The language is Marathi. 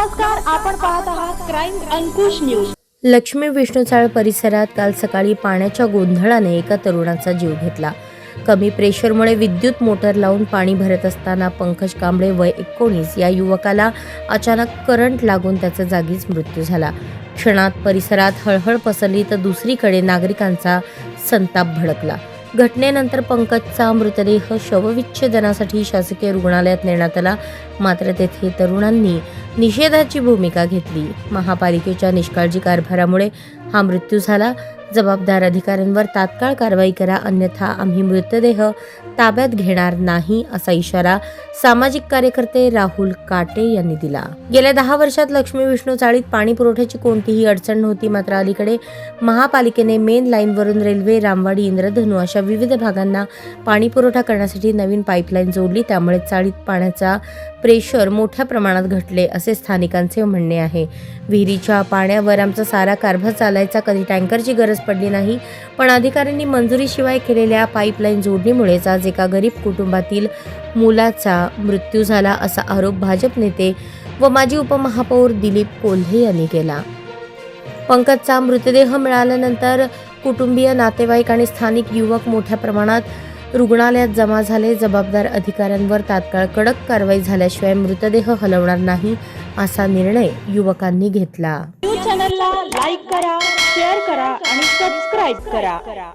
नमस्कार आपण पाहत आहात क्राईम अंकुश न्यूज लक्ष्मी विष्णुचाळ परिसरात काल सकाळी पाण्याच्या गोंधळाने एका तरुणाचा जीव घेतला. कमी प्रेशरमुळे विद्युत मोटर लावून पाणी भरत असताना पंकज कांबळे वय एकोणीस या युवकाला अचानक करंट लागून त्याचा जागीच मृत्यू झाला. क्षणात परिसरात हळहळ पसरली तर दुसरीकडे नागरिकांचा संताप भडकला. घटनेनंतर पंकजचा मृतदेह शवविच्छेदनासाठी शासकीय रुग्णालयात नेण्यात आला. मात्र तेथे तरुणांनी निषेधाची भूमिका घेतली. महापालिकेच्या निष्काळजी कारभारामुळे हा मृत्यू झाला. जबाबदार अधिकाऱ्यांवर तात्काळ कारवाई करा अन्यथा आम्ही मृतदेह ताब्यात घेणार नाही असा इशारा सामाजिक कार्यकर्ते राहुल काटे यांनी दिला. गेल्या दहा वर्षात लक्ष्मी विष्णू चाळीत पाणी पुरवठ्याची कोणतीही अडचण नव्हती मात्र अलीकडे महापालिकेने मेन लाईनवरून रेल्वे रामवाडी इंद्रधनु अशा विविध भागांना पाणी पुरवठा करण्यासाठी नवीन पाईपलाईन जोडली. त्यामुळे चाळीत पाण्याचा प्रेशर मोठ्या प्रमाणात घटले असे स्थानिकांचे म्हणणे आहे. विहिरीच्या पाण्यावर आमचा सारा कारभार चालायचा कधी टँकरची गरज पडली नाही. पण अधिकाऱ्यांनी मंजुरीशिवाय केलेल्या पाईपलाईन जोडणीमुळेच आज एका गरीब कुटुंबातील मुलाचा मृत्यू झाला असा आरोप भाजप नेते व माजी उपमहापौर दिलीप कोल्हे यांनी केला. पंकजचा मृतदेह मिळाल्यानंतर कुटुंबीय नातेवाईक आणि स्थानिक युवक मोठ्या प्रमाणात रुग्णालयात जमा झाले. जबाबदार अधिकाऱ्यांवर तात्काळ कडक कारवाई झाल्याशिवाय मृतदेह हलवणार नाही असा निर्णय युवकांनी घेतला. न्यूज चॅनलला लाईक करा शेअर करा आणि सबस्क्राईब करा.